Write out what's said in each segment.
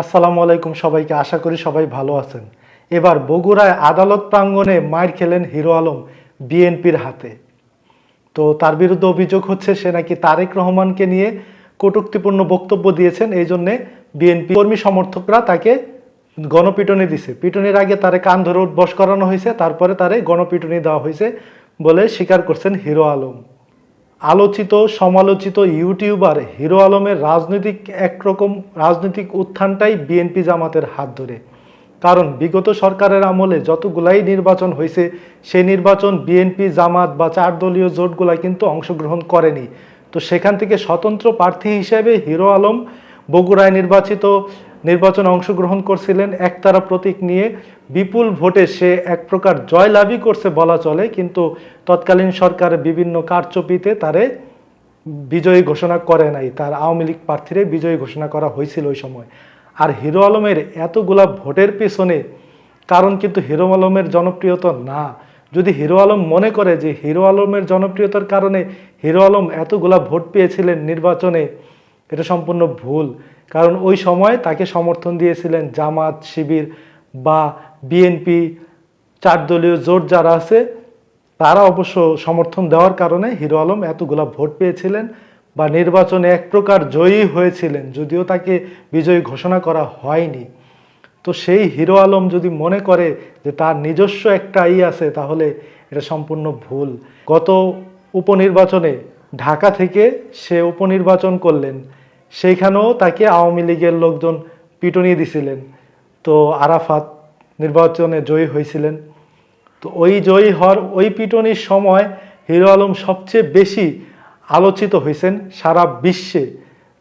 আসসালামু আলাইকুম সবাইকে, আশা করি সবাই ভালো আছেন। এবার বগুড়ায় আদালত প্রাঙ্গণে মার খেলেন হিরো আলম বিএনপির হাতে। তো তার বিরুদ্ধে অভিযোগ হচ্ছে, সে নাকি তারেক রহমানকে নিয়ে কটুক্তিপূর্ণ বক্তব্য দিয়েছেন। এই জন্যে বিএনপি কর্মী সমর্থকরা তাকে গণপিটনি দিছে। পিটনির আগে তারে কান ধরে উঠবস করানো হয়েছে, তারপরে তারে গণপিটনি দেওয়া হয়েছে বলে স্বীকার করছেন হিরো আলম। আলোচিত, সমালোচিত ইউটিউবার, হিরো আলমের রাজনৈতিক একরকম রাজনৈতিক উত্থানটাই বিএনপি জামাতের হাত ধরে। কারণ বিগত সরকারের আমলে যতগুলাই নির্বাচন হয়েছে সেই নির্বাচন বিএনপি, জামাত বা চার দলীয় জোটগুলা কিন্তু অংশগ্রহণ করেনি। তো সেখান থেকে স্বতন্ত্র প্রার্থী হিসেবে হিরো আলম বগুড়ায় নির্বাচিত নির্বাচনে অংশগ্রহণ করছিলেন একতারা প্রতীক নিয়ে। বিপুল ভোটে সে এক প্রকার জয়লাভই করছে বলা চলে, কিন্তু তৎকালীন সরকারের বিভিন্ন কারচুপিতে তারে বিজয়ী ঘোষণা করে নাই। তার আওয়ামী লীগ প্রার্থীরে বিজয়ী ঘোষণা করা হয়েছিল ওই সময়। আর হিরো আলমের এতগুলা ভোটের পেছনে কারণ কিন্তু হিরো আলমের জনপ্রিয়তা না। যদি হিরো আলম মনে করে যে হিরো আলমের জনপ্রিয়তার কারণে হিরো আলম এতগুলা ভোট পেয়েছিলেন নির্বাচনে, এটা সম্পূর্ণ ভুল। কারণ ওই সময় তাকে সমর্থন দিয়েছিলেন জামাত, শিবির বা বিএনপি, চার দলীয় জোট যারা আছে, তারা অবশ্য সমর্থন দেওয়ার কারণে হিরো আলম এতগুলা ভোট পেয়েছিলেন বা নির্বাচনে এক প্রকার জয়ী হয়েছিলেন, যদিও তাকে বিজয়ী ঘোষণা করা হয়নি। তো সেই হিরো আলম যদি মনে করে যে তার নিজস্ব একটা ই আছে, তাহলে এটা সম্পূর্ণ ভুল। গত উপনির্বাচনে ঢাকা থেকে সে উপনির্বাচন করলেন। সেইখানেও তাকে আওয়ামী লীগের লোকজন পিটুনি দিছিলেন। তো আরাফাত নির্বাচনে জয়ী হয়েছিলেন। তো ওই জয়ী হওয়ার ওই পিটনির সময় হিরো আলম সবচেয়ে বেশি আলোচিত হয়েছেন সারা বিশ্বে।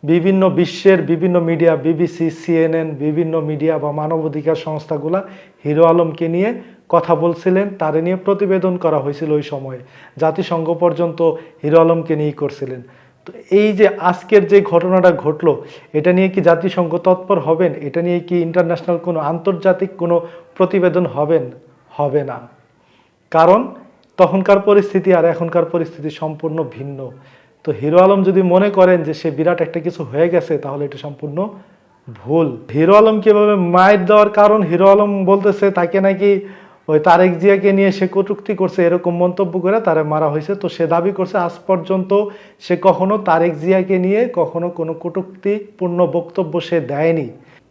বিভিন্ন বিশ্বের বিভিন্ন মিডিয়া, বিবিসি, সিএনএন, বিভিন্ন মিডিয়া বা মানবাধিকার সংস্থাগুলা হিরো আলমকে নিয়ে কথা বলছিলেন, তারে নিয়ে প্রতিবেদন করা হয়েছিল ওই সময়ে। জাতিসংঘ পর্যন্ত হিরো আলমকে নিয়ে করছিলেন। তো এই যে আজকের যে ঘটনাটা ঘটলো, এটা নিয়ে কি জাতিসংঘ তৎপর হবেন? এটা নিয়ে কি ইন্টারন্যাশনাল কোনো আন্তর্জাতিক কোনো প্রতিবেদন হবেন? হবে না। কারণ তখনকার পরিস্থিতি আর এখনকার পরিস্থিতি সম্পূর্ণ ভিন্ন। তো হিরো আলম যদি মনে করেন যে সে বিরাট একটা কিছু হয়ে গেছে, তাহলে এটা সম্পূর্ণ ভুল। হিরো আলম কীভাবে মায়ের দেওয়ার কারণ? হিরো আলম বলতেছে, তাকে নাকি ওই তারেক জিয়াকে নিয়ে সে কটুক্তি করছে, এরকম মন্তব্য করে তারে মারা হয়েছে। তো সে দাবি করছে, আজ পর্যন্ত সে কখনো তারেক জিয়াকে নিয়ে কখনো কোনো কটুক্তিপূর্ণ বক্তব্য সে দেয়নি।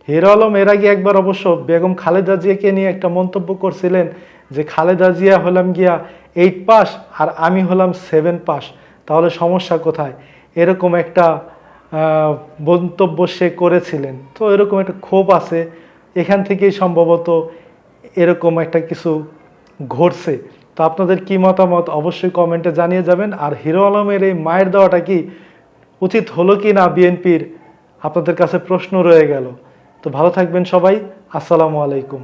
হিরো আলম এর আগে একবার অবশ্য বেগম খালেদা জিয়াকে নিয়ে একটা মন্তব্য করছিলেন যে, খালেদা জিয়া হলাম গিয়া এইট পাস আর আমি হলাম সেভেন পাস তাহলে সমস্যা কোথায়? এরকম একটা মন্তব্য সে করেছিলেন। তো এরকম একটা ক্ষোভ আছে। এখান থেকেই সম্ভবত এরকম একটা কিছু ঘটছে, তো আপনাদের কি মতামত অবশ্যই কমেন্টে জানিয়ে যাবেন। আর হিরো আলমের এই মায়ের দেওয়াটা কি উচিত হলো কি না বিএনপির? আপনাদের কাছে প্রশ্ন রয়ে গেল। তো ভালো থাকবেন সবাই, আসসালামু আলাইকুম।